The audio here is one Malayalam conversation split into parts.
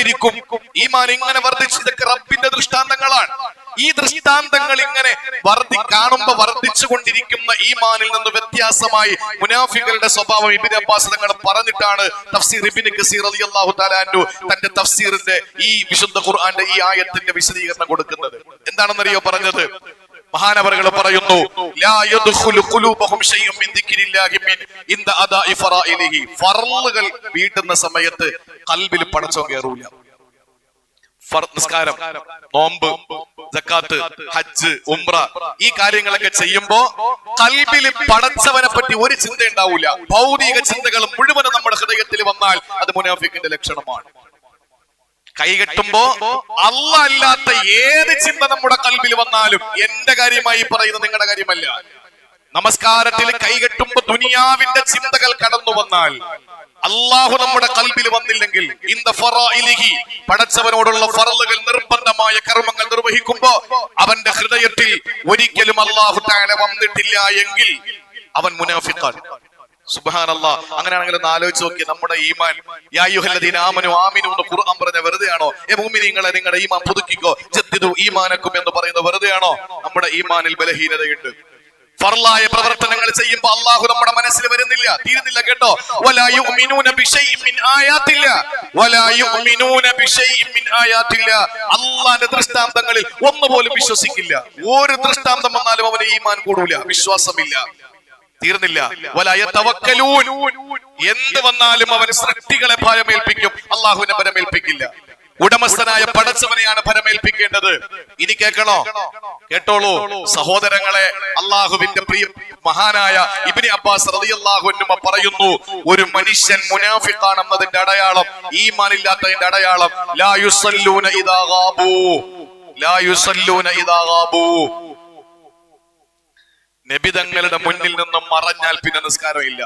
വർദ്ധിച്ചുകൊണ്ടിരിക്കും ഈമാൻ ഇങ്ങനെ വർദ്ധിച്ച് ഇതൊക്കെ റബ്ബിന്റെ ദൃഷ്ടാന്തങ്ങളാണ്. ഈ ദൃഷ്ടാന്തങ്ങൾ ഇങ്ങനെ വർദ്ധി കാണുമ്പോ വർദ്ധിച്ചു വർദ്ധിച്ചുകൊണ്ടിരിക്കുന്ന ഈമാനിൽ നിന്ന് വ്യത്യാസമായി മുനാഫികളുടെ സ്വഭാവം ഇബിൻ അബ്ബാസ് തങ്ങൾ പറഞ്ഞിട്ടാണ് തഫ്സീർ ഇബിൻ കസീർ റളിയല്ലാഹു തആല താലാൻഡു തന്റെ തഫ്സീറിന്റെ ഈ വിശുദ്ധ ഖുർആന്റെ ഈ ആയത്തിന്റെ വിശദീകരണം കൊടുക്കുന്നത്. എന്താണെന്നറിയോ പറഞ്ഞത്? മഹാനവറുകൾ പറയുന്നു വീട്ടുന്ന സമയത്ത് കൽബിൽ പടച്ചോ കയറൂല നിസ്കാരം നോമ്പ് ജക്കാത്ത് ഹജ്ജ് ഉംറ ഈ കാര്യങ്ങളൊക്കെ ചെയ്യുമ്പോ കൽബിൽ പടച്ചവനെ പറ്റി ഒരു ചിന്ത ഉണ്ടാവൂല. ഭൗതിക ചിന്തകൾ മുഴുവനും നമ്മുടെ ഹൃദയത്തിൽ വന്നാൽ അത് മുനാഫിക്കിന്റെ ലക്ഷണമാണ്. കൈകെട്ടുമ്പോ അല്ല അല്ലാത്ത ഏത് ചിന്ത നമ്മുടെ കൽവിൽ വന്നാലും എന്റെ കാര്യമായി പറയുന്നത് നിങ്ങളുടെ കാര്യമല്ല. നമസ്കാരത്തിൽ കൈകെട്ടുമ്പോ ദുനിയാവിന്റെ ചിന്തകൾ കടന്നു വന്നാൽ അള്ളാഹു നമ്മുടെ കൽബിൽ വന്നില്ലെങ്കിൽ ഫറാഇലിഹി പടച്ചവനോടുള്ള ഫറലുകൾ നിർബന്ധമായ കർമ്മങ്ങൾ നിർവഹിക്കുമ്പോ അവന്റെ ഹൃദയത്തിൽ ഒരിക്കലും അള്ളാഹു താഴെ വന്നിട്ടില്ല എങ്കിൽ അവൻ മുനാഫിഖാണ്. സുബാനല്ലാ അങ്ങനെയാണെങ്കിൽ ഒന്ന് ആലോചിച്ച് നോക്കി നമ്മുടെ ഈമാൻ. യായുഹല്ലദീൻ ആമനു ആമിനു എന്ന് ഖുർആൻ പറഞ്ഞ വെറുതെയാണോ? ഏ മുഅ്മിനീങ്ങളെ നിങ്ങളുടെ ഈമാൻ പുതുക്കിക്കോ? ജദ്ദിദു ഈമാനക്കും എന്ന് പറയുന്നത് വെറുതെയാണോ? നമ്മുടെ ഈമാനിൽ ബലഹീനതയുണ്ട്. ഫർലായ പ്രവർത്തനങ്ങൾ ചെയ്യുമ്പോ അള്ളാഹു നമ്മുടെ മനസ്സിൽ വരുന്നില്ല. തീരുന്നില്ല കേട്ടോ? അള്ളാന്റെ ദൃഷ്ടാന്തങ്ങളിൽ ഒന്നുപോലും വിശ്വസിക്കില്ല. ഒരു ദൃഷ്ടാന്തം വന്നാലും അവന് ഈമാൻ കൂടൂല. വിശ്വാസമില്ല. തീർന്നില്ല. എന്ത് വന്നാലും അവൻ സൃഷ്ടികളെ ഭരമേൽപ്പിക്കും. അള്ളാഹുവിനെ ഭരമേൽപ്പിക്കില്ല. ഉടമസ്ഥനായ പടച്ചവനെയാണ് ഭരമേൽപ്പിക്കേണ്ടത്. ഇനി കേൾക്കണോ? കേട്ടോളൂ. സഹോദരങ്ങളെ അള്ളാഹുവിന്റെ പ്രിയ മഹാനായ ഇബിനി അബ്ബാസ് റളിയല്ലാഹുവിനുമ പറയുന്നു ഒരു മനുഷ്യൻ മുനാഫിഖാണെന്നതിന്റെ അടയാളം ഈമാനില്ലാത്തതിന്റെ അടയാളം. ലാ യുസല്ലൂന ഇദാ ഗാബൂ. ലാ യുസല്ലൂന ഇദാ ഗാബൂ. നബിതങ്ങളുടെ മുന്നിൽ നിന്നും മറഞ്ഞാൽ പിന്നെ നിസ്കാരമില്ല.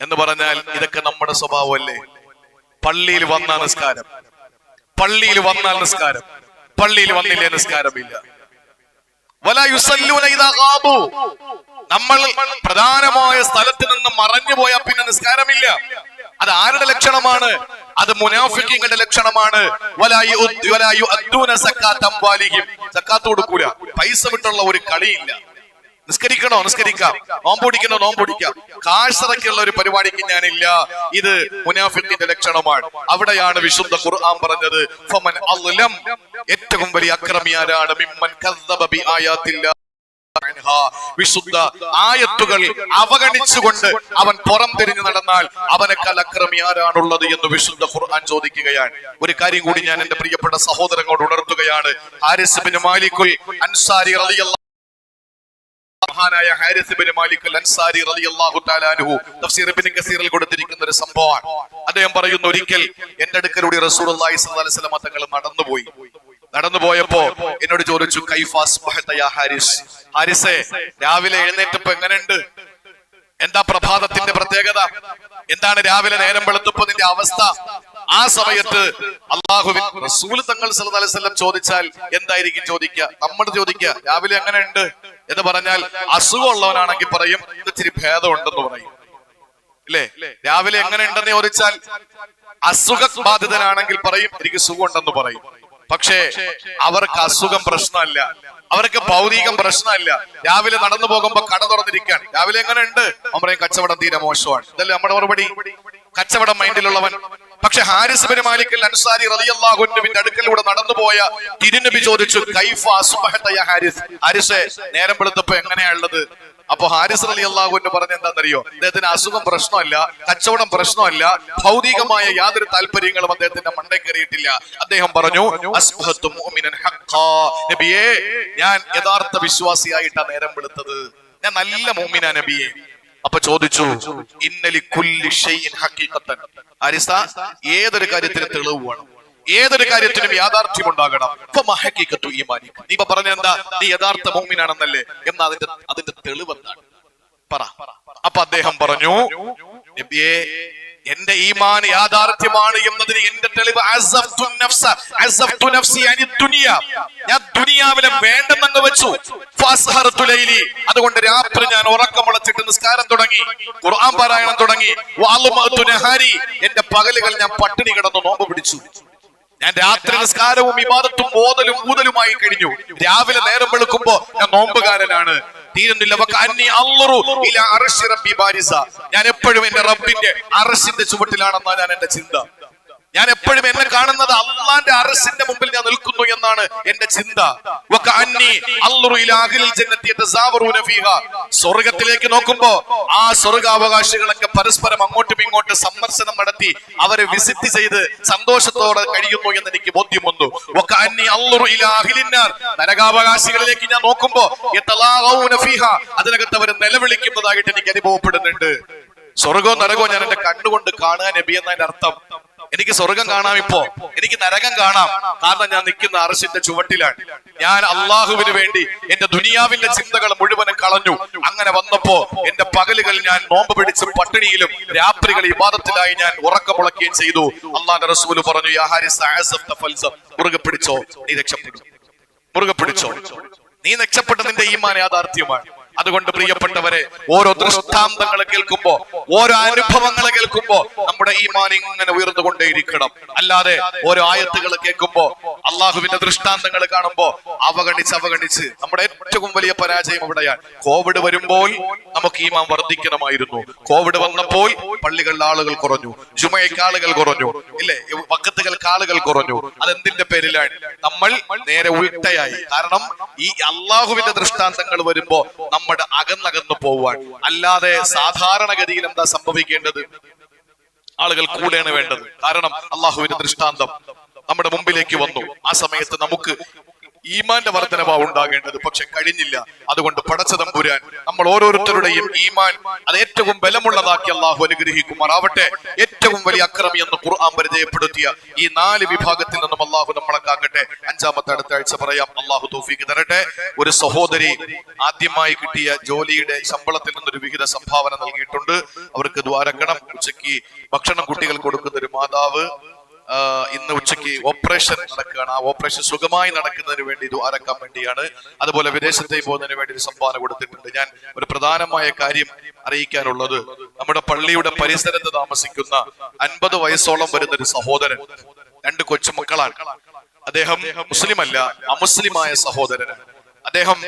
എന്ന് പറഞ്ഞാൽ ഇതൊക്കെ നമ്മുടെ സ്വഭാവമല്ലേ? പള്ളിയിൽ വന്ന നിസ്കാരം. പള്ളിയിൽ വന്നാൽ നിസ്കാരം. പള്ളിയിൽ വന്നില്ലേ നിസ്കാരമില്ല. നമ്മൾ പ്രധാനമായ സ്ഥലത്ത് നിന്ന് മറഞ്ഞു പോയാൽ പിന്നെ നിസ്കാരമില്ല. അത് ആരുടെ ലക്ഷണമാണ്? അത് മുനാഫിക്കിങ്ങളുടെ ലക്ഷണമാണ്. കൊടുക്കൂല. പൈസ വിട്ടുള്ള ഒരു കളിയില്ല. നിസ്കരിക്കണോ? നിസ്കരിക്കാം. നോമ്പൊടിക്കണോ നോമ്പൊടിക്കാം കാഴ്ചറക്കുള്ള ഒരു പരിപാടിക്ക് ഞാനില്ല. ഇത് മുനാഫിക്കിന്റെ ലക്ഷണമാണ്. അവിടെയാണ് വിശുദ്ധ ഖുർആൻ പറഞ്ഞത് ഏറ്റവും വലിയ അക്രമിയാരാണ്. മിമ്മൻ അൻഹ. വിശുദ്ധ ആയത്തുകൾ അവഗണിച്ചുകൊണ്ട് അവൻ പുറം തിരിഞ്ഞു നടന്നാൽ അവനേക്കാൾ അക്രമി ആരാണുള്ളത് എന്ന് വിശുദ്ധ ഖുർആൻ ചോദിക്കുകയാണ്. ഒരു കാര്യം കൂടി ഞാൻ എന്റെ പ്രിയപ്പെട്ട സഹോദരങ്ങളോട് ഉണർത്തുകയാണ്. ഹാരിസ് മാലിക്കുൽ അൻസാരി റളിയല്ലാഹു മഹാനായ ഹാരിസ് ബിൻ മാലിക് അൻസാരി റളിയല്ലാഹു തആല അൻഹു തഫ്സീർ ഇബ്നു കസീറിൽ കൊടുത്തിരിക്കുന്ന ഒരു സംഭവമാണ്. അദ്ദേഹം പറയുന്നു ഒരിക്കൽ എന്റെ അടുക്കലൂടെ റസൂലുള്ളാഹി സ്വല്ലല്ലാഹി അലൈഹി വസല്ലം തങ്ങൾ നടന്നുപോയി. നടന്നുപോയപ്പോ എന്നോട് ചോദിച്ചു കൈഫാസ് ഹാരിസ്? ഹാരിസേ രാവിലെ എഴുന്നേറ്റപ്പോ എങ്ങനെയുണ്ട്? എന്താ പ്രഭാതത്തിന്റെ പ്രത്യേകത? എന്താണ് രാവിലെ നേരം വെളുത്തപ്പോ നിന്റെ അവസ്ഥ? ആ സമയത്ത് അള്ളാഹുവിൻ റസൂൽ തങ്ങൾ വസല്ലം ചോദിച്ചാൽ എന്തായിരിക്കും ചോദിക്കുക? നമ്മൾ ചോദിക്കുക രാവിലെ എങ്ങനെയുണ്ട്? എന്ന് പറഞ്ഞാൽ അസുഖമുള്ളവനാണെങ്കിൽ പറയും ഇച്ചിരി ഭേദമുണ്ടെന്ന് പറയും. അല്ലേ രാവിലെ എങ്ങനെ എങ്ങനെയുണ്ടെന്ന് ചോദിച്ചാൽ അസുഖ ബാധിതനാണെങ്കിൽ പറയും എനിക്ക് സുഖമുണ്ടെന്ന് പറയും. പക്ഷേ അവർക്ക് അസുഖം പ്രശ്നമല്ല. അവർക്ക് ഭൗതികം പ്രശ്നമല്ല. രാവിലെ നടന്നു പോകുമ്പോ കട തുറന്നിരിക്കാൻ രാവിലെ എങ്ങനെ ഉണ്ട് അവൻ കച്ചവടം തീരെ മോശമാണ്. ഇതല്ലേ നമ്മുടെ മറുപടി? കച്ചവടം മൈൻഡിലുള്ളവൻ. പക്ഷെ ഹാരിസ് ബിൻ അൻസാരി റളിയല്ലാഹുവിന്റെ അടുക്കലൂടെ നടന്നുപോയ തിരുനബി ചോദിച്ചു കൈഫ അസ്ബഹത ഹാരിസ്? ഹാരിസേ നേരം വെളുത്തപ്പോ എങ്ങനെയാണുള്ളത് അപ്പൊ ഹാരിസ് അലി അള്ളാഹുവിന് പറഞ്ഞ എന്താണെന്നറിയോ അദ്ദേഹത്തിന് അസുഖം പ്രശ്നമല്ല കച്ചവടം പ്രശ്നമല്ല ഭൗതികമായ യാതൊരു താല്പര്യങ്ങളും അദ്ദേഹത്തിന്റെ മണ്ടേ കയറിയിട്ടില്ല. അദ്ദേഹം പറഞ്ഞു. നബിയേ ഞാൻ യഥാർത്ഥ വിശ്വാസിയായിട്ടാ നേരം വെളുത്തത്. ഞാൻ നല്ല മോമിന നബിയെ. അപ്പൊ ചോദിച്ചു ഇന്നലി കുല്ലി ഹാരിസ ഏതൊരു കാര്യത്തിന് തെളിവ് വേണം. ഏതൊരു കാര്യത്തിനും യാഥാർത്ഥ്യം ഉണ്ടാകണം നീ പറഞ്ഞ എന്താ? നീ യഥാർത്ഥ മോമിനാണെന്നല്ലേ എന്ന അതിന്റെ അതിന്റെ തെളിവ് എന്താണ്? പറ. അപ്പൊ അദ്ദേഹം പറഞ്ഞു നബിയെ എന്റെ ഈമാൻ യാഥാർത്ഥ്യമാണ് എന്നതിന് എന്റെ തെളിവ്. ഞാൻ ദുനിയാവിലെ വേണ്ടെന്നങ്ങ് വെച്ചു. അതുകൊണ്ട് രാത്രി ഞാൻ ഉറക്കം ഉറക്കമുളച്ചിട്ട് നിസ്കാരം തുടങ്ങി. ഖുർആൻ പാരായണം തുടങ്ങി. എന്റെ പകലുകൾ ഞാൻ പട്ടിണി കിടന്ന് നോമ്പ് പിടിച്ചു. ഞാൻ രാത്രി നിസ്കാരവും വിവാദത്തും ഓതലും ഊതലുമായി കഴിഞ്ഞു. രാവിലെ നേരം വെളുക്കുമ്പോ ഞാൻ നോമ്പുകാരനാണ്. തീരുന്നില്ല. ഞാൻ എപ്പോഴും എന്റെ റബ്ബിന്റെ അറസിന്റെ ചുവട്ടിലാണെന്നാണ് ഞാൻ എന്റെ ചിന്ത. ഞാൻ എപ്പോഴും എന്നെ കാണുന്നത് അള്ളാന്റെ അറസിന്റെ മുമ്പിൽ ഞാൻ നിൽക്കുന്നു എന്നാണ് എന്റെ ചിന്ത. സ്വർഗത്തിലേക്ക് നോക്കുമ്പോ ആ സ്വർഗാവകാശികളൊക്കെ പരസ്പരം അങ്ങോട്ടും ഇങ്ങോട്ടും സന്ദർശനം നടത്തി അവരെ വിസിറ്റ് ചെയ്ത് സന്തോഷത്തോടെ കഴിയുന്നു എന്ന് എനിക്ക് ബോധ്യം വന്നു. നരകാവകാശികളിലേക്ക് ഞാൻ നോക്കുമ്പോ. അതിനകത്ത് അവർ നിലവിളിക്കുന്നതായിട്ട് എനിക്ക് അനുഭവപ്പെടുന്നുണ്ട് സ്വർഗവും നരകവും ഞാൻ എന്റെ കണ്ണുകൊണ്ട് കാണുക നബി എന്നതിന്റെ അർത്ഥം എനിക്ക് സ്വർഗം കാണാം ഇപ്പോ എനിക്ക് നരകം കാണാം. കാരണം ഞാൻ നിൽക്കുന്ന അറസിന്റെ ചുവട്ടിലാണ്. ഞാൻ അള്ളാഹുവിന് വേണ്ടി എന്റെ ദുനിയാവിന്റെ ചിന്തകൾ മുഴുവനും കളഞ്ഞു. അങ്ങനെ വന്നപ്പോ എന്റെ പകലുകൾ ഞാൻ നോമ്പ് പിടിച്ച് പട്ടിണിയിലും രാത്രികൾ ഇബാദത്തിലായി ഞാൻ ഉറക്കമുളക്കുകയും ചെയ്തു. അള്ളാന്റെ റസൂൽ പറഞ്ഞു. മുറുകെ പിടിച്ചോ നീ രക്ഷപ്പെടും. മുറുകെ പിടിച്ചോ. നീ രക്ഷപ്പെട്ടതിന്റെ ഈമാൻ യാഥാർത്ഥ്യമാണ്. അതുകൊണ്ട് പ്രിയപ്പെട്ടവരെ ഓരോ ദൃഷ്ടാന്തങ്ങൾ കേൾക്കുമ്പോ ഓരോ അനുഭവങ്ങൾ കേൾക്കുമ്പോ നമ്മുടെ ഈമാൻ ഇങ്ങനെ ഉയർന്നുകൊണ്ടേയിരിക്കണം. അല്ലാതെ ഓരോ ആയത്തുകൾ കേൾക്കുമ്പോ അള്ളാഹുവിന്റെ ദൃഷ്ടാന്തങ്ങൾ കാണുമ്പോ അവഗണിച്ച് അവഗണിച്ച് നമ്മുടെ ഏറ്റവും വലിയ പരാജയം ഇവിടെയാണ് കോവിഡ് വരുമ്പോൾ നമുക്ക് ഈ ഈമാൻ വർദ്ധിക്കണമായിരുന്നു. കോവിഡ് വന്നപ്പോൾ പള്ളികളിൽ ആളുകൾ കുറഞ്ഞു ജുമയ്ക്ക് ആളുകൾ കുറഞ്ഞു ഇല്ലേ? വക്കത്തുകൾക്ക് ആളുകൾ കുറഞ്ഞു. അതെന്തിന്റെ പേരിലാണ്? നമ്മൾ നേരെ ഉൾട്ടയായി. കാരണം ഈ അള്ളാഹുവിന്റെ ദൃഷ്ടാന്തങ്ങൾ വരുമ്പോ നമ്മുടെ അകന്നകന്നു പോവാൻ. അല്ലാതെ സാധാരണഗതിയിൽ എന്താ സംഭവിക്കേണ്ടത്. ആളുകൾ കൂടെയാണ് വേണ്ടത്. കാരണം അള്ളാഹുവിന്റെ ദൃഷ്ടാന്തം നമ്മുടെ മുമ്പിലേക്ക് വന്നു. ആ സമയത്ത് നമുക്ക് ഈമാന്റെ വർധനവാ ഉണ്ടാകേണ്ടത്. പക്ഷെ കഴിഞ്ഞില്ല. അതുകൊണ്ട് പടച്ചതമ്പുരാൻ നമ്മൾ ഓരോരുത്തരുടെയും ഈമാൻ അത് ഏറ്റവും ബലമുള്ളതാക്കി അള്ളാഹു അനുഗ്രഹിക്കുമാറാവട്ടെ. ഏറ്റവും വലിയ അക്രമി എന്ന് ഖുർആൻ പരിചയപ്പെടുത്തിയ ഈ നാല് വിഭാഗത്തിൽ നിന്നും അള്ളാഹു നമ്മളെ കാക്കട്ടെ. അഞ്ചാമത്തെ അടുത്ത ആഴ്ച പറയാം. അള്ളാഹു തോഫിക്ക് തരട്ടെ. ഒരു സഹോദരി ആദ്യമായി കിട്ടിയ ജോലിയുടെ ശമ്പളത്തിൽ നിന്നൊരു വിഹിത സംഭാവന നൽകിയിട്ടുണ്ട്. അവർക്ക് ദ്വാരക്കണം. ഉച്ചയ്ക്ക് ഭക്ഷണം കുട്ടികൾ കൊടുക്കുന്ന ഒരു മാതാവ്. ഇന്ന് ഉച്ചയ്ക്ക് ഓപ്പറേഷൻ നടക്കുകയാണ്. ആ ഓപ്പറേഷൻ സുഖമായി നടക്കുന്നതിന് വേണ്ടി ഇത് ആരക്കാൻ വേണ്ടിയാണ്. അതുപോലെ വിദേശത്തേക്ക് പോകുന്നതിന് വേണ്ടി ഒരു സംഭാവന കൊടുത്തിട്ടുണ്ട്. ഞാൻ ഒരു പ്രധാനമായ കാര്യം അറിയിക്കാനുള്ളത്. നമ്മുടെ പള്ളിയുടെ പരിസരത്ത് താമസിക്കുന്ന അൻപത് വയസ്സോളം വരുന്ന ഒരു സഹോദരൻ രണ്ട് കൊച്ചുമക്കളാണ്. അദ്ദേഹം മുസ്ലിം അല്ല അമുസ്ലിമായ സഹോദരനാണ് അദ്ദേഹം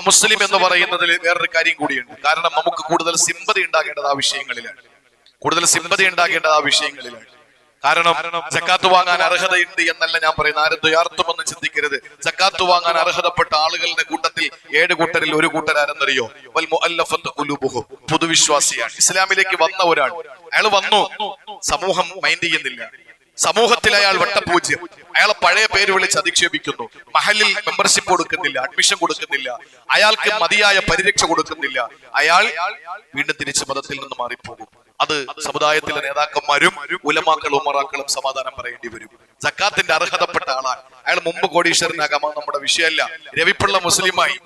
അമുസ്ലിം എന്ന് പറയുന്നതിൽ വേറൊരു കാര്യം കൂടിയുണ്ട്. കാരണം നമുക്ക് കൂടുതൽ സിമ്പതി ഉണ്ടാകേണ്ടത് ആ വിഷയങ്ങളിലാണ്. കൂടുതൽ സിമ്പതി ഉണ്ടാകേണ്ടത് ആ വിഷയങ്ങളിലാണ്. കാരണം ജക്കാത്ത് വാങ്ങാൻ അർഹതയുണ്ട് എന്നല്ല ഞാൻ പറയുന്നത്. ആരും ദ്വയാർത്ഥമൊന്നും ചിന്തിക്കരുത്. ജക്കാത്ത് വാങ്ങാൻ അർഹതപ്പെട്ട ആളുകളുടെ കൂട്ടത്തിൽ ഏഴ് കൂട്ടരിൽ ഒരു കൂട്ടരാരെന്നറിയോ. പുതുവിശ്വാസിയാണ്. ഇസ്ലാമിലേക്ക് വന്ന ഒരാൾ. അയാൾ വന്നു. സമൂഹം മൈൻഡ് ചെയ്യുന്നില്ല. സമൂഹത്തിൽ അയാൾ വട്ടപൂജ്യം. അയാളെ പഴയ പേര് വിളിച്ച് അധിക്ഷേപിക്കുന്നു. മഹലിൽ മെമ്പർഷിപ്പ് കൊടുക്കുന്നില്ല അഡ്മിഷൻ കൊടുക്കുന്നില്ല. അയാൾക്ക് മതിയായ പരിരക്ഷ കൊടുക്കുന്നില്ല. അയാൾ വീണ്ടും തിരിച്ച് മതത്തിൽ നിന്ന് മാറിപ്പോകും. അത് സമുദായത്തിലെ നേതാക്കന്മാരും ഉലമാക്കളും ഉമറാക്കളും സമാധാനം പറയേണ്ടി വരും. സക്കാത്തിന്റെ അർഹതപ്പെട്ട ആളാണ്. അയാൾ മുമ്പ് കോടീശ്വരനാകാമോ നമ്മുടെ വിഷയമല്ല. രവിപ്പിള്ള മുസ്ലിമായി.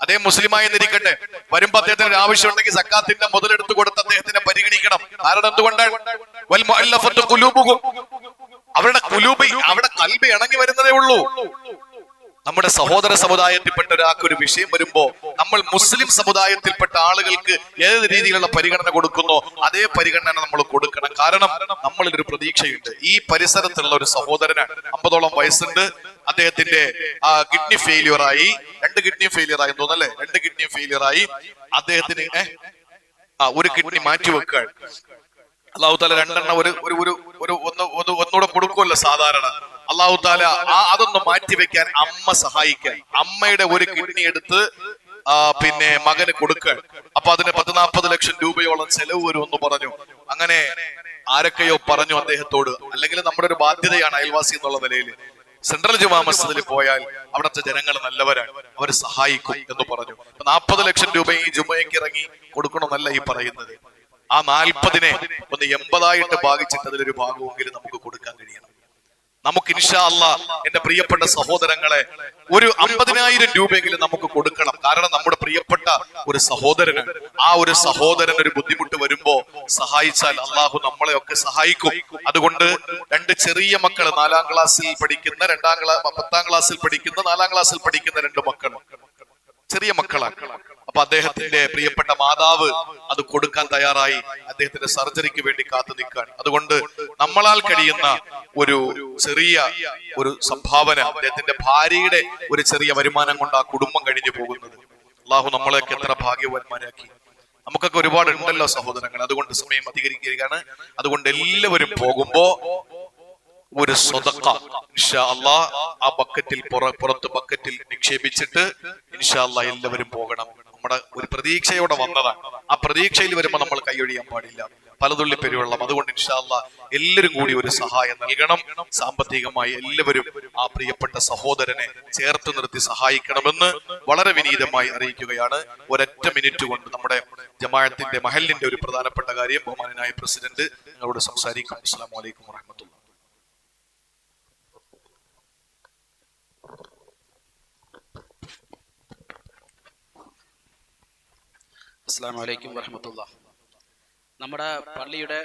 അദ്ദേഹം മുസ്ലിമായി എന്നിരിക്കട്ടെ. വരുമ്പോ അദ്ദേഹത്തിന് ഒരു ആവശ്യം ഉണ്ടെങ്കിൽ സക്കാത്തിന്റെ മുതലെടുത്ത് കൊടുത്ത് അദ്ദേഹത്തിനെ പരിഗണിക്കണം. കാരണം എന്തുകൊണ്ടാണ്. അവരുടെ കുലൂബ് അവിടെ കൽബി ഇണങ്ങി വരുന്നതേ ഉള്ളൂ. നമ്മുടെ സഹോദര സമുദായത്തിൽപ്പെട്ട ഒരാൾക്ക് ഒരു വിഷയം വരുമ്പോ നമ്മൾ മുസ്ലിം സമുദായത്തിൽപ്പെട്ട ആളുകൾക്ക് ഏത് രീതിയിലുള്ള പരിഗണന കൊടുക്കുന്നോ അതേ പരിഗണന നമ്മൾ കൊടുക്കണം. കാരണം നമ്മളിൽ ഒരു പ്രതീക്ഷയുണ്ട്. ഈ പരിസരത്തുള്ള ഒരു സഹോദരനാണ് അമ്പതോളം വയസ്സുണ്ട്. അദ്ദേഹത്തിന്റെ കിഡ്നി ഫെയിലിയർ ആയി. രണ്ട് കിഡ്നി ഫെയിലിയർ ആയി തോന്നല്ലേ രണ്ട് കിഡ്നി ഫെയിലിയർ ആയി. അദ്ദേഹത്തിന് ആ ഒരു കിഡ്നി മാറ്റി വെക്കാൻ അള്ളാഹു താല രണ്ടെണ്ണം ഒരു ഒരു ഒരു ഒന്ന് ഒന്നുകൂടെ കൊടുക്കുമല്ലോ സാധാരണ. അള്ളാഹു താല ആ അതൊന്ന് മാറ്റിവെക്കാൻ അമ്മ സഹായിക്കാൻ. അമ്മയുടെ ഒരു കിഡ്നി എടുത്ത് പിന്നെ മകന് കൊടുക്കാൻ. അപ്പൊ അതിന് പത്ത് നാൽപ്പത് ലക്ഷം രൂപയോളം ചെലവ് വരുമെന്ന് പറഞ്ഞു. അങ്ങനെ ആരൊക്കെയോ പറഞ്ഞു അദ്ദേഹത്തോട്. അല്ലെങ്കിൽ നമ്മുടെ ഒരു ബാധ്യതയാണ് അയൽവാസി എന്നുള്ള നിലയിൽ സെൻട്രൽ ജുമാ മസ്ജിദിൽ പോയാൽ അവിടുത്തെ ജനങ്ങൾ നല്ലവരാണ്. അവർ സഹായിക്കും എന്ന് പറഞ്ഞു. നാൽപ്പത് ലക്ഷം രൂപ ഈ ജുമയ്ക്ക് ഇറങ്ങി കൊടുക്കണമെന്നല്ല ഈ പറയുന്നത്. ആ നാൽപ്പതിനെ ഒന്ന് എൺപതായിട്ട് ഭാഗിച്ചിട്ട് അതിലൊരു ഭാഗമെങ്കിലും നമുക്ക് കൊടുക്കാൻ കഴിയണം. നമുക്ക് ഇൻഷാ അല്ല എന്റെ പ്രിയപ്പെട്ട സഹോദരങ്ങളെ ഒരു അമ്പതിനായിരം രൂപയെങ്കിലും നമുക്ക് കൊടുക്കണം. കാരണം നമ്മുടെ പ്രിയപ്പെട്ട ഒരു സഹോദരന് ആ ഒരു സഹോദരൻ ഒരു ബുദ്ധിമുട്ട് വരുമ്പോ സഹായിച്ചാൽ അള്ളാഹു നമ്മളെ ഒക്കെ സഹായിക്കും. അതുകൊണ്ട് രണ്ട് ചെറിയ മക്കൾ നാലാം ക്ലാസ്സിൽ പഠിക്കുന്ന രണ്ടാം ക്ലാസ് പത്താം ക്ലാസ്സിൽ പഠിക്കുന്ന നാലാം ക്ലാസ്സിൽ പഠിക്കുന്ന രണ്ട് മക്കൾ ചെറിയ മക്കളാണ്. അപ്പൊ അദ്ദേഹത്തിന്റെ പ്രിയപ്പെട്ട മാതാവ് അത് കൊടുക്കാൻ തയ്യാറായി. അദ്ദേഹത്തിന്റെ സർജറിക്ക് വേണ്ടി കാത്തു നിൽക്കാൻ അതുകൊണ്ട് നമ്മളാൽ കഴിയുന്ന ഒരു ചെറിയ ഒരു സംഭാവന അദ്ദേഹത്തിന്റെ ഭാര്യയുടെ ഒരു ചെറിയ വരുമാനം കൊണ്ട് ആ കുടുംബം കഴിഞ്ഞു പോകുന്നത്. അള്ളാഹു നമ്മളെയൊക്കെ എത്ര ഭാഗ്യവാന്മാരാക്കി. നമുക്കൊക്കെ ഒരുപാട് ഉണ്ടല്ലോ സഹോദരങ്ങൾ അതുകൊണ്ട് സമയം അധികരിക്കുകയാണ്. അതുകൊണ്ട് എല്ലാവരും പോകുമ്പോ ഒരു സ്വതക്ക ഇൻഷാ ആ ബക്കറ്റിൽ പുറ- പുറത്ത് ബക്കറ്റിൽ നിക്ഷേപിച്ചിട്ട് ഇൻഷാ എല്ലാവരും പോകണം. നമ്മുടെ ഒരു പ്രതീക്ഷയോടെ വന്നതാണ്. ആ പ്രതീക്ഷയിൽ വരുമ്പോൾ നമ്മൾ കൈയൊഴിയാൻ പാടില്ല. പലതുള്ളി പെരുവെള്ളം. അതുകൊണ്ട് ഇൻഷാല്ല എല്ലാവരും കൂടി ഒരു സഹായം നൽകണം. സാമ്പത്തികമായി എല്ലാവരും ആ പ്രിയപ്പെട്ട സഹോദരനെ ചേർത്ത് നിർത്തി സഹായിക്കണമെന്ന് വളരെ വിനീതമായി അറിയിക്കുകയാണ്. ഒരൊറ്റ മിനിറ്റ് കൊണ്ട് നമ്മുടെ ജമാഅത്തിന്റെ മഹലിന്റെ ഒരു പ്രധാനപ്പെട്ട കാര്യം ബഹുമാനായ പ്രസിഡന്റ് നിങ്ങളോട് സംസാരിക്കും. അസ്സാം വലൈക്കും വാഹമത്തുള്ള അസ്സാം വലൈക്കും നമ്മുടെ പള്ളിയുടെ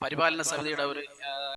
പരിപാലന സമിതിയുടെ ഒരു